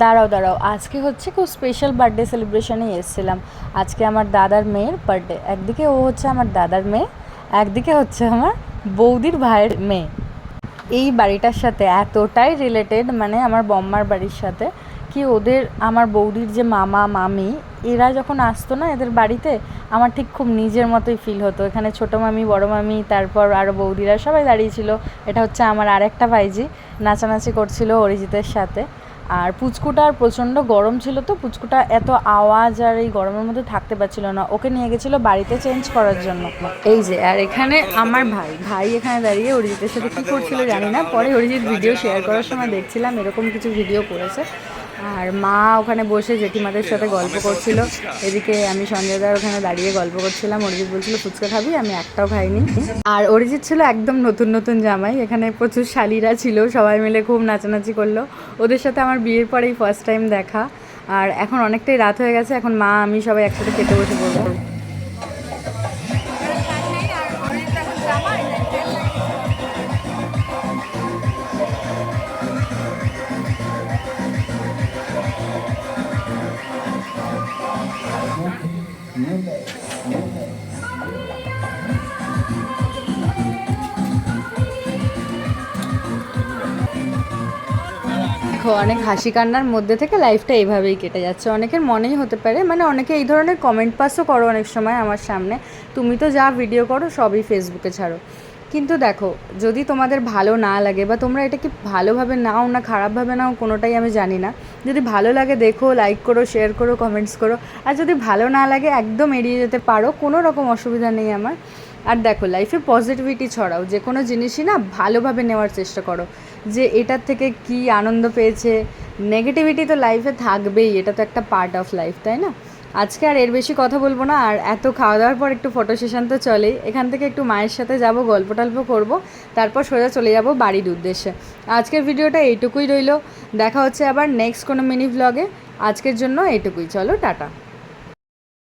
দাঁড়াও দাঁড়াও। আজকে হচ্ছে খুব স্পেশাল বার্থডে সেলিব্রেশনে এসেছিলাম। আজকে আমার দাদার মেয়ের বার্থডে একদিকে ও হচ্ছে আমার দাদার মেয়ে, একদিকে হচ্ছে আমার বৌদির ভাইয়ের মেয়ে। এই বাড়িটার সাথে এতটাই রিলেটেড মানে আমার বম্মার বাড়ির সাথে, কি ওদের, আমার বৌদির যে মামা, মামি, এরা যখন আসতো না এদের বাড়িতে, আমার ঠিক খুব নিজের মতোই ফিল হতো। এখানে ছোটো মামি, বড় মামি, তারপর আরও বৌদিরা সবাই দাঁড়িয়েছিল এটা হচ্ছে আমার আরেকটা ভাইজি, নাচানাচি করছিল অরিজিতের সাথে। আর পুচকুটার প্রচণ্ড গরম ছিল তো, পুচকুটা এত আওয়াজ আর এই গরমের মধ্যে থাকতে পারছিল না। ওকে নিয়ে গেছিল বাড়িতে চেঞ্জ করার জন্য। এই যে, আর এখানে আমার ভাই ভাই এখানে দাঁড়িয়ে অরিজিতের সাথে কী করছিল জানি না, পরে অরিজিৎ ভিডিও শেয়ার করার সময় দেখছিলাম, এরকম কিছু ভিডিও করেছে। আর মা ওখানে বসে জেঠিমাদের সাথে গল্প করছিল। এদিকে আমি সঞ্জয় সঞ্জয়দার ওখানে দাঁড়িয়ে গল্প করছিলাম। অরিজিৎ বলছিল ফুচকা খাবি? আমি একটাও খাইনি। আর অরিজিৎ ছিল একদম নতুন নতুন জামাই। এখানে প্রচুর শালিরা ছিল সবাই মিলে খুব নাচানাচি করল। ওদের সাথে আমার বিয়ের পরেই ফার্স্ট টাইম দেখা। আর এখন অনেকটাই রাত হয়ে গেছে। এখন মা আমি সবাই একসাথে খেতে বসে পড়ব। দেখো, অনেক হাসি কান্নার মধ্যে থেকে লাইফটা এইভাবেই কেটে যাচ্ছে। অনেকের মনেই হতে পারে মানে অনেকে এই ধরনের কমেন্ট পাসও করো অনেক সময় আমার সামনে। তুমি তো যা ভিডিও করো সবই ফেসবুকে ছাড়ো। কিন্তু দেখো, যদি তোমাদের ভালো না লাগে বা তোমরা এটা কি ভালোভাবে নাও না, খারাপভাবে নাও, কোনোটাই আমি জানি না। যদি ভালো লাগে দেখো লাইক করো শেয়ার করো কমেন্টস করো। আর যদি ভালো না লাগে, একদম এড়িয়ে যেতে পারো, কোনো রকম অসুবিধা নেই আমার। আর দেখো লাইফে পজিটিভিটি ছড়াও, যে কোনো জিনিসই না ভালোভাবে নেওয়ার চেষ্টা করো। যে এটার থেকে কি আনন্দ পেয়েছে নেগেটিভিটি তো লাইফে থাকবেই, এটা তো একটা পার্ট অফ লাইফ তাই না? আজকে আর এর বেশি কথা বলব না, আর এত খাওয়া দাওয়ার পর একটু ফটো সেশন তো চলেই। এখান থেকে একটু মায়ের সাথে যাব, গল্প টল্প করব, তারপর সোজা চলে যাব বাড়ির উদ্দেশ্যে। আজকের ভিডিওটা এইটুকুই রইল। দেখা হচ্ছে আবার নেক্সট কোনো মিনি ভ্লগে আজকের জন্য এইটুকুই। চলো, টাটা।